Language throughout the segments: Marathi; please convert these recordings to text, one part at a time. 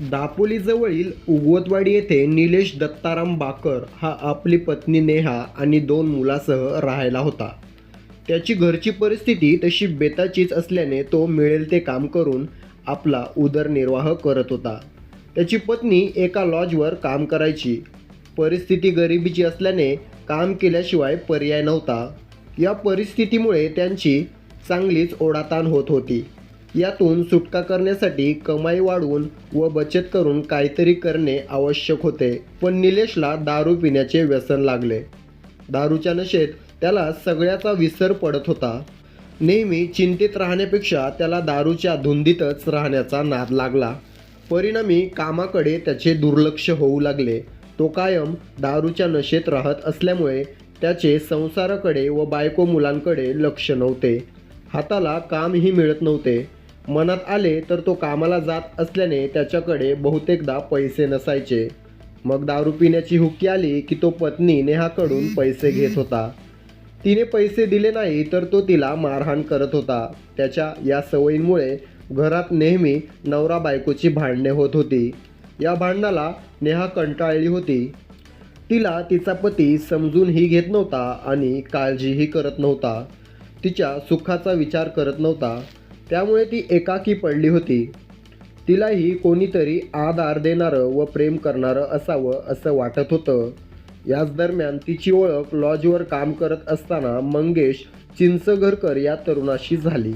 दापोलीजवळील उगवतवाडी येथे निलेश दत्ताराम बाकर हा आपली पत्नी नेहा आणि दोन मुलासह राहायला होता. त्याची घरची परिस्थिती तशी बेताचीच असल्याने तो मिळेल ते काम करून आपला उदरनिर्वाह करत होता. त्याची पत्नी एका लॉजवर काम करायची. परिस्थिती गरिबीची असल्याने काम केल्याशिवाय पर्याय नव्हता. या परिस्थितीमुळे त्यांची चांगलीच ओढाताण होत होती. यातून सुटका करण्यासाठी कमाई वाढवून व बचत करून काहीतरी करणे आवश्यक होते. पण निलेशला दारू पिण्याचे व्यसन लागले. दारूच्या नशेत त्याला सगळ्याचा विसर पडत होता. नेहमी चिंतित राहण्यापेक्षा त्याला दारूच्या धुंदीतच राहण्याचा नाद लागला. परिणामी कामाकडे त्याचे दुर्लक्ष होऊ लागले. तो कायम दारूच्या नशेत राहत असल्यामुळे त्याचे संसाराकडे व बायको मुलांकडे लक्ष नव्हते. हाताला कामही मिळत नव्हते. मनात आले तर तो कामाला जात असल्याने त्याच्याकडे बहुतेकदा पैसे नसायचे. मग दारू पिण्याची हुकी आली की तो पत्नी नेहाकडून पैसे घेत होता. तिने पैसे दिले नाही तर तो तिला मारहाण करत होता. त्याच्या या सवयींमुळे घरात नेहमी नवरा बायकोची भांडणे होत होती. या भांडणाला नेहा कंटाळली होती. तिला तिचा पती समजूनही घेत नव्हता आणि काळजीही करत नव्हता. तिच्या सुखाचा विचार करत नव्हता. त्यामुळे ती एकाकी पडली होती. तिलाही कोणीतरी आधार देणारं व प्रेम करणारं असावं असं वाटत होतं. याच दरम्यान तिची ओळख लॉजवर काम करत असताना मंगेश चिंचघरकर या तरुणाशी झाली.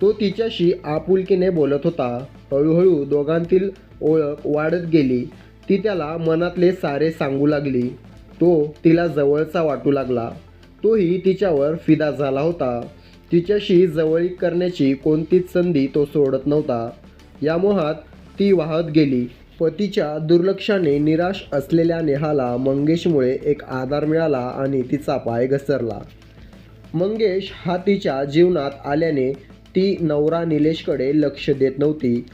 तो तिच्याशी आपुलकीने बोलत होता. हळूहळू दोघांतील ओळख वाढत गेली. ती त्याला मनातले सारे सांगू लागली. तो तिला जवळचा वाटू लागला. तोही तिच्यावर फिदा झाला होता. तिच्याशी जवळीक करण्याची कोणतीच संधी तो सोडत नव्हता. या मोहात ती वाहत गेली. पतीच्या दुर्लक्षाने निराश असलेल्या नेहाला मंगेशमुळे एक आधार मिळाला आणि तिचा पाय घसरला. मंगेश हा तिच्या जीवनात आल्याने ती नवरा निलेशकडे लक्ष देत नव्हती.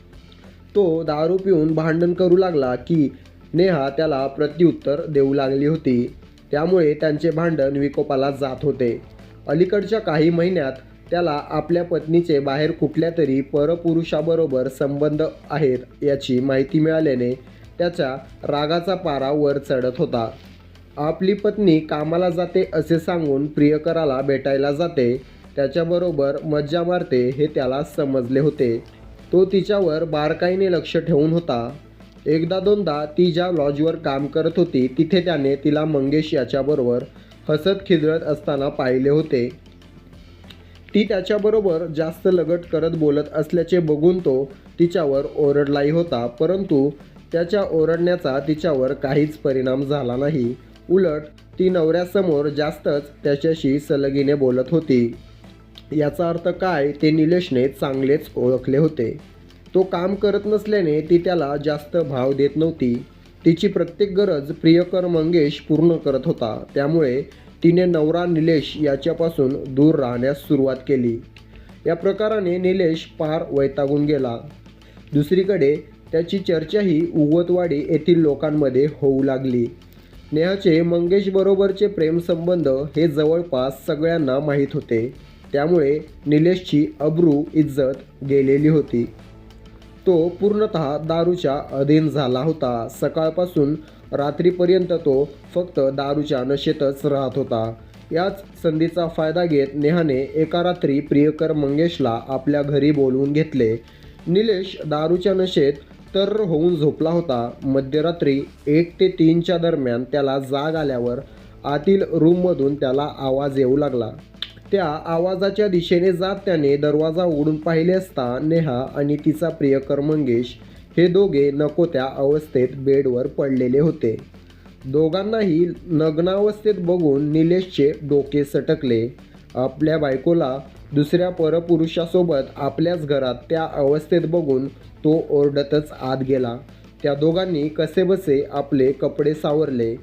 तो दारू पिऊन भांडण करू लागला की नेहा त्याला प्रत्युत्तर देऊ लागली होती. त्यामुळे त्यांचे भांडण विकोपाला जात होते. अलीकडच्या काही महिन्यात त्याला आपल्या पत्नीचे बाहेर कुठल्या तरी परपुरुषाबरोबर संबंध आहेत याची माहिती मिळाल्याने त्याच्या रागाचा पारा वर चढत होता. आपली पत्नी कामाला जाते असे सांगून प्रियकराला भेटायला जाते. त्याच्याबरोबर मज्जा मारते हे त्याला समजले होते. तो तिच्यावर बारकाईने लक्ष ठेवून होता. एकदा दोनदा ती ज्या लॉजवर काम करत होती तिथे त्याने तिला मंगेश याच्याबरोबर हसत खिदळत असताना पाहिले होते. ती त्याच्याबरोबर जास्त लगट करत बोलत असल्याचे बघून तो तिच्यावर ओरडलाही होता परंतु त्याच्या ओरडण्याचा तिच्यावर काहीच परिणाम झाला नाही. उलट ती नवऱ्यासमोर जास्तच त्याच्याशी सलगीने बोलत होती. याचा अर्थ काय ते निलेशने चांगलेच ओळखले होते. तो काम करत नसल्याने ती त्याला जास्त भाव देत नव्हती. तिची प्रत्येक गरज प्रियकर मंगेश पूर्ण करत होता. त्यामुळे तिने नवरा निलेश याच्यापासून दूर राहण्यास सुरुवात केली. या प्रकाराने निलेश पार वैतागून गेला. दुसरीकडे त्याची चर्चाही उगवतवाडी येथील लोकांमध्ये होऊ लागली. नेहाचे मंगेशबरोबरचे प्रेमसंबंध हे जवळपास सगळ्यांना माहीत होते. त्यामुळे निलेशची अब्रू इज्जत गेलेली होती. तो पूर्णतः दारूच्या अधीन झाला होता. सकाळपासून रात्रीपर्यंत तो फक्त दारूच्या नशेतच राहत होता. याच संधीचा फायदा घेत नेहाने एका रात्री प्रियकर मंगेशला आपल्या घरी बोलवून घेतले. निलेश दारूच्या नशेत तर होऊन झोपला होता. मध्यरात्री एक ते तीनच्या दरम्यान त्याला जाग आल्यावर आतील रूममधून त्याला आवाज येऊ लागला. त्या आवाजाच्या दिशेने जात त्याने दरवाजा उघडून पाहिले असता नेहा आणि तिचा प्रियकर मंगेश हे दोघे नको त्या अवस्थेत बेडवर पडलेले होते. दोघांनाही नग्नावस्थेत बघून निलेशचे डोके सटकले. आपल्या बायकोला दुसऱ्या परपुरुषासोबत आपल्याच घरात त्या अवस्थेत बघून तो ओरडतच आत गेला. त्या दोघांनी कसेबसे आपले कपडे सावरले.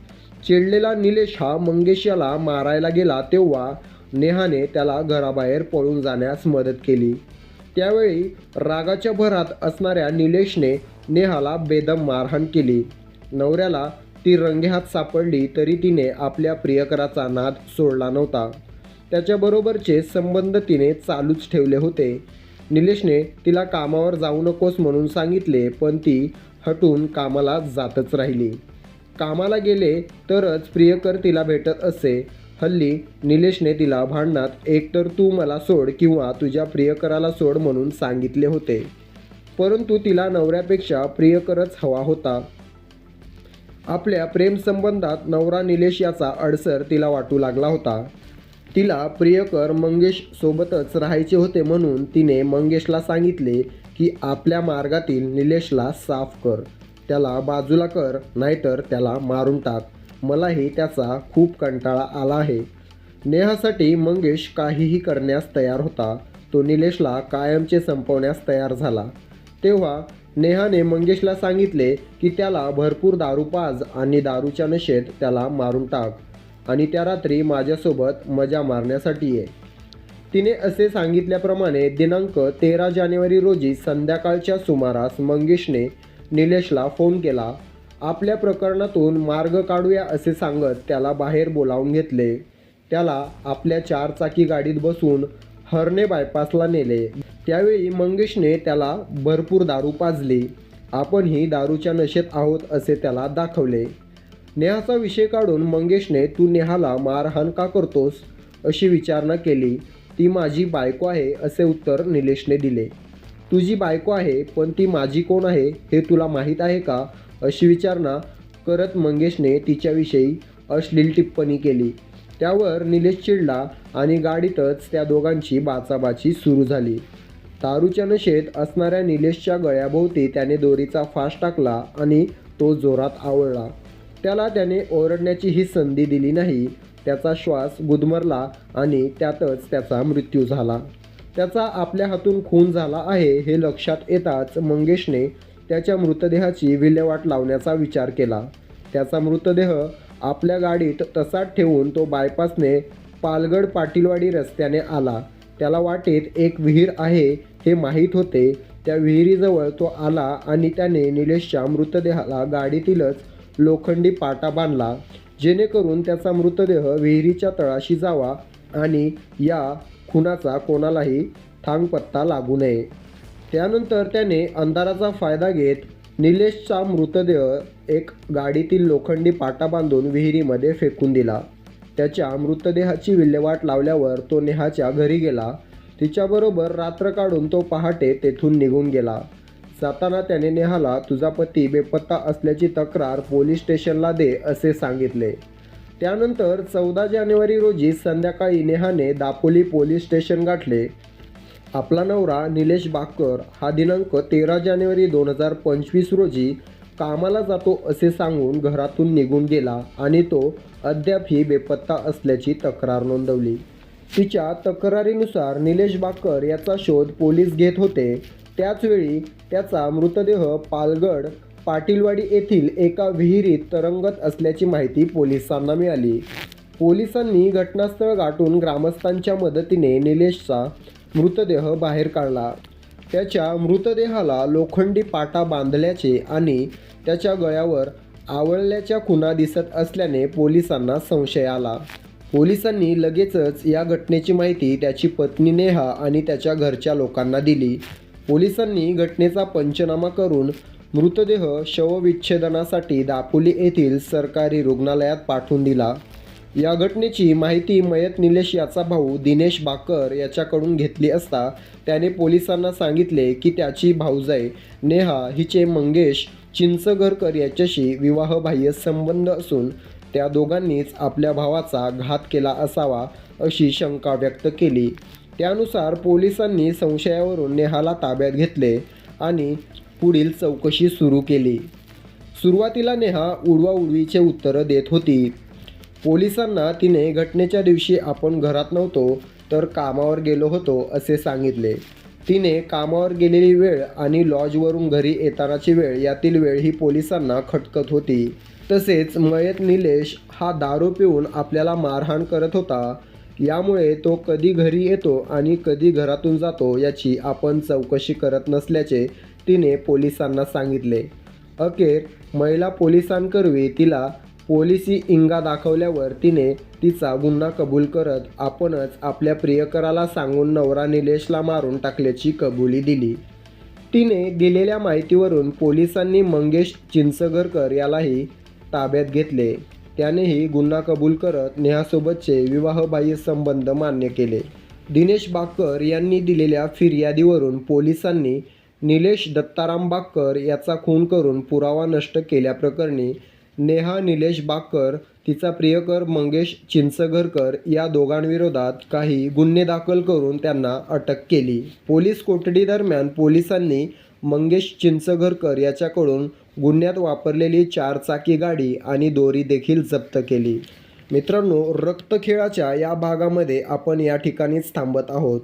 चिडलेला निलेश हा मंगेश याला मारायला गेला तेव्हा नेहाने त्याला घराबाहेर पळून जाण्यास मदत केली. त्यावेळी रागाच्या भरात असणाऱ्या निलेशने नेहाला बेदम मारहाण केली. नवऱ्याला ती रंगेहात सापडली तरी तिने आपल्या प्रियकराचा नाद सोडला नव्हता. त्याच्याबरोबरचे संबंध तिने चालूच ठेवले होते. निलेशने तिला कामावर जाऊ नकोस म्हणून सांगितले पण ती हटून कामाला जातच राहिली. कामाला गेले तरच प्रियकर तिला भेटत असे. हल्ली निलेशने तिला भांडणात एकतर तू मला सोड किंवा तुझ्या प्रियकराला सोड म्हणून सांगितले होते. परंतु तिला नवऱ्यापेक्षा प्रियकरच हवा होता. आपल्या प्रेमसंबंधात नवरा निलेश याचा अडसर तिला वाटू लागला होता. तिला प्रियकर मंगेश सोबतच राहायचे होते म्हणून तिने मंगेशला सांगितले की आपल्या मार्गातील निलेशला साफ कर. त्याला बाजूला कर नाहीतर त्याला मारून टाक. मलाही त्याचा खूप कंटाळा आला आहे. नेहासाठी मंगेश काहीही करण्यास तयार होता. तो निलेशला कायमचे संपवण्यास तयार झाला. तेव्हा नेहाने मंगेशला सांगितले की त्याला भरपूर दारूपाज आणि दारूच्या नशेत त्याला मारून टाक आणि त्या रात्री माझ्यासोबत मजा मारण्यासाठी ये. तिने असे सांगितल्याप्रमाणे दिनांक तेरा जानेवारी रोजी संध्याकाळच्या सुमारास मंगेशने निलेशला फोन केला. आपल्या प्रकरणातून मार्ग काढूया असे सांगत त्याला बाहेर बोलावून घेतले. त्याला आपल्या चारचाकी गाडीत बसून हरणे बायपासला नेले. त्यावेळी मंगेशने त्याला भरपूर दारू पाजली. आपण ही दारूच्या नशेत आहोत असे त्याला दाखवले. नेहाचा विषय काढून मंगेशने तू नेहाला मारहाण का करतोस? अशी विचारणा केली. ती माझी बायको आहे असे उत्तर निलेशने दिले. तुझी बायको आहे पण ती माझी कोण आहे हे तुला माहीत आहे का? अशी विचारणा करत मंगेशने तिच्याविषयी अश्लील टिप्पणी केली. त्यावर निलेश चिडला आणि गाडीतच त्या दोघांची बाचाबाची सुरू झाली. दारूच्या नशेत असणाऱ्या निलेशच्या गळ्याभोवती त्याने दोरीचा फास टाकला आणि तो जोरात आवळला. त्याला त्याने ओरडण्याची ही संधी दिली नाही त्याचा श्वास गुदमरला आणि त्यातच त्याचा मृत्यू झाला. त्याचा आपल्या हातून खून झाला आहे हे लक्षात येताच मंगेशने त्याच्या मृतदेहाची विल्हेवाट लावण्याचा विचार केला. त्याचा मृतदेह आपल्या गाडीत तसाच ठेवून तो बायपासने पालगड पाटीलवाडी रस्त्याने आला. त्याला वाटेत एक विहीर आहे हे माहीत होते. त्या विहिरीजवळ तो आला आणि त्याने निलेशच्या मृतदेहाला गाडीतीलच लोखंडी पाटा बांधला. जेणेकरून त्याचा मृतदेह विहिरीच्या तळाशी जावा आणि या खुनाचा कोणालाही थांगपत्ता लागू नये. त्यानंतर त्याने अंधाराचा फायदा घेत निलेशचा मृतदेह एक गाडीतील लोखंडी पाटा बांधून विहिरीमध्ये फेकून दिला. त्याच्या मृतदेहाची विल्हेवाट लावल्यावर तो नेहाच्या घरी गेला. तिच्याबरोबर रात्र काढून तो पहाटे तेथून निघून गेला. जाताना त्याने नेहाला तुझा पती बेपत्ता असल्याची तक्रार पोलीस स्टेशनला दे असे सांगितले. त्यानंतर चौदा जानेवारी रोजी संध्याकाळी नेहाने दापोली पोलीस स्टेशन गाठले. आपला नवरा निलेश बाकर हा दिनांक तेरा जानेवारी दोन हजार पंचवीस रोजी कामाला जातो असे सांगून घरातून निघून गेला आणि तो अद्यापही बेपत्ता असल्याची तक्रार नोंदवली. तिच्या तक्रारीनुसार निलेश बाकर याचा शोध पोलीस घेत होते. त्याचवेळी त्याचा मृतदेह पालगड पाटीलवाडी येथील एका विहिरीत तरंगत असल्याची माहिती पोलिसांना मिळाली. पोलिसांनी घटनास्थळ गाठून ग्रामस्थांच्या मदतीने निलेशचा मृतदेह बाहेर काढला. त्याच्या मृतदेहाला लोखंडी पाटा बांधल्याचे आणि त्याच्या गळ्यावर आवळल्याच्या खुणा दिसत असल्याने पोलिसांना संशय आला. पोलिसांनी लगेचच या घटनेची माहिती त्याची पत्नी नेहा आणि त्याच्या घरच्या लोकांना दिली. पोलिसांनी घटनेचा पंचनामा करून मृतदेह शवविच्छेदनासाठी दापोली येथील सरकारी रुग्णालयात पाठवून दिला. या घटनेची माहिती मयत निलेश याचा भाऊ दिनेश बाकर याच्याकडून घेतली असता त्याने पोलिसांना सांगितले की त्याची भाऊजाई नेहा हिचे मंगेश चिंचघरकर याच्याशी विवाहबाह्य संबंध असून त्या दोघांनीच आपल्या भावाचा घात केला असावा अशी शंका व्यक्त केली. त्यानुसार पोलिसांनी संशयावरून नेहाला ताब्यात घेतले आणि पुढील चौकशी सुरू केली. सुरुवातीला नेहा उडवाउडवीचे उत्तरं देत होती. पोलिसांना तिने घटनेच्या दिवशी आपण घरात नव्हतो तर कामावर गेलो होतो असे सांगितले. तिने कामावर गेलेली वेळ आणि लॉजवरून घरी येतानाची वेळ यातील वेळ ही पोलिसांना खटकत होती. तसेच मयत निलेश हा दारू पिऊन आपल्याला मारहाण करत होता. यामुळे तो कधी घरी येतो आणि कधी घरातून जातो याची आपण चौकशी करत नसल्याचे तिने पोलिसांना सांगितले. अखेर महिला पोलिसांकरवी तिला पोलिसी इंगा दाखवल्यावर तिने तिचा गुन्हा कबूल करत आपणच आपल्या प्रियकराला सांगून नवरा निलेशला मारून टाकल्याची कबुली दिली. तिने दिलेल्या माहितीवरून पोलिसांनी मंगेश चिंचगरकर यालाही ताब्यात घेतले. त्यानेही गुन्हा कबूल करत नेहासोबतचे विवाहबाह्य संबंध मान्य केले. दिनेश बाकर यांनी दिलेल्या फिर्यादीवरून पोलिसांनी निलेश दत्ताराम बाकर याचा खून करून पुरावा नष्ट केल्याप्रकरणी नेहा निलेश बाकर तिचा प्रियकर मंगेश चिंचघरकर या दोघांविरोधात काही गुन्हे दाखल करून त्यांना अटक केली. पोलीस कोठडीदरम्यान पोलिसांनी मंगेश चिंचघरकर याच्याकडून गुन्ह्यात वापरलेली चारचाकी गाडी आणि दोरी देखील जप्त केली. मित्रांनो रक्तखेळाच्या या भागामध्ये आपण या ठिकाणीच थांबत आहोत.